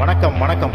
வணக்கம் வணக்கம்.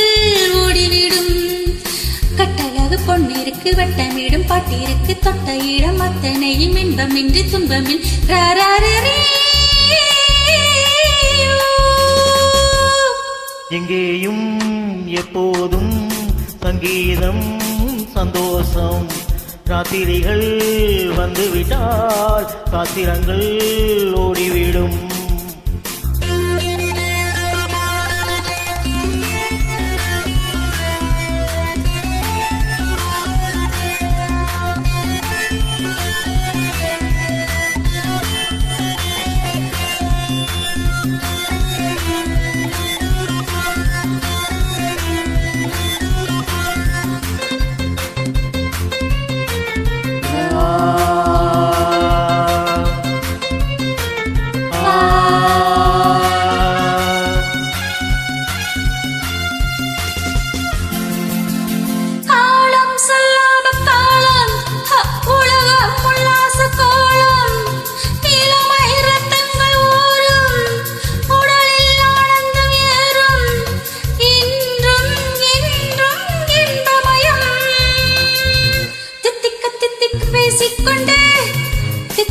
கட்டழகு பொன்னிருக்கு வட்டமிடும் பாட்டிருக்கு தொட்ட இடம் அத்தனையும் இன்பமின்றி துன்பமில். எங்கேயும் எப்போதும் சங்கீதம் சந்தோஷம். ராத்திரிகள் வந்துவிட்டால் சாத்திரங்கள் ஓடிவிடும்.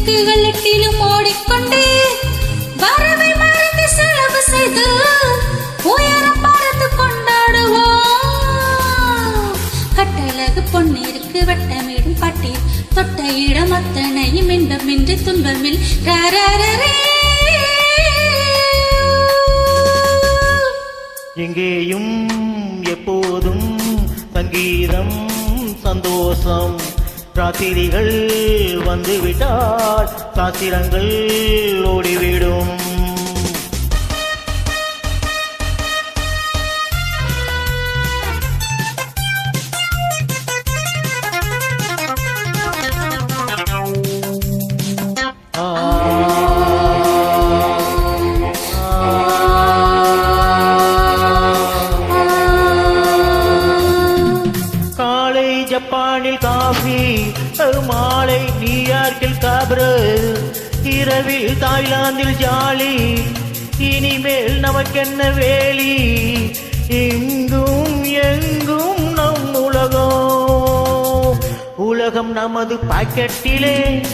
திக்குகள் எட்டிலும் ஓடிக்கொண்டே வரவை மறந்து செலவு செய்து உயரம் பார்த்து கொண்டாடுவோம். கட்டழகு பொன்னிற்கு வட்டமிடும் பட்டி தொட்ட இடம் அத்தனையும் இன்பமின்றி துன்பமில் எங்கேயும் எப்போதும் சங்கீதம் சந்தோஷம் ராத்திரிகள் வந்துவிட்டால் சாத்திரங்கள் ஓடிவிடும். காஃபி மாலை நியூயார்க்கில் காப்ரு. இரவில் தாய்லாந்தில் ஜாலி இனிமேல் நமக்கென்ன வேலி? இங்கும் எங்கும் நம் உலகம். உலகம் நமது பாக்கெட்டிலே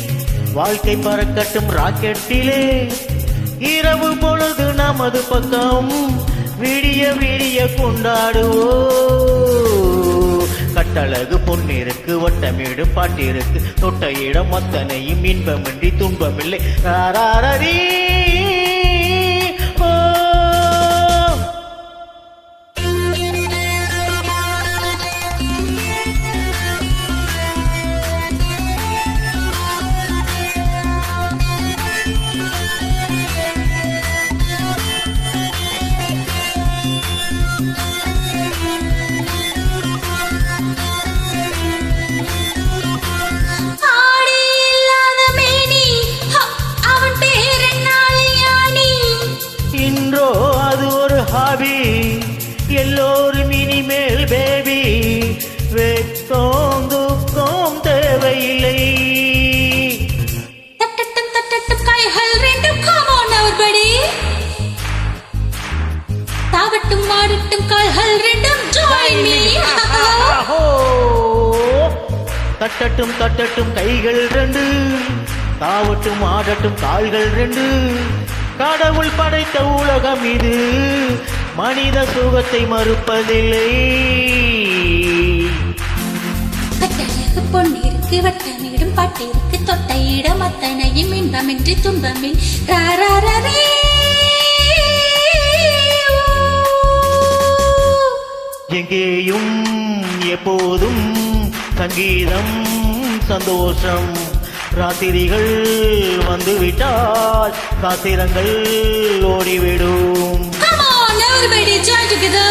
வாழ்க்கை பறக்கட்டும் ராக்கெட்டிலே. இரவு பொழுது நமது பக்கம் விடிய விடிய கொண்டாடுவோ அழகு பொன்னிருக்கு வட்டமிடும் பாட்டிருக்கு. தொட்ட இடம் அத்தனையும் இன்பமின்றி துன்பமில்லை. ரீ ஹாபி எல்லோரும் இனிமேல் பேபி வெக்கம் துக்கம் தேவையில்லை. தாவட்டும் ஆடட்டும் கால்கள் ரெண்டும் me. ஆஹோ! தட்டட்டும் தட்டட்டும் கைகள் ரெண்டு. தாவட்டும் ஆடட்டும் கால்கள் ரெண்டு. கடவுள் படைத்த உலகம் இது. மனித சுகத்தை மறுப்பதில்லை. கட்டழகு பொன்னிருக்கு வட்டமிடும் பாட்டிற்கு தொட்ட இடம் அத்தனையும் இன்பமின்றி துன்பமில். எங்கேயும் எப்போதும் சங்கீதம் சந்தோஷம். ராத்திரிகள் வந்துவிட்டால் சாத்திரங்கள் ஓடிவிடும் Come on, everybody, join together.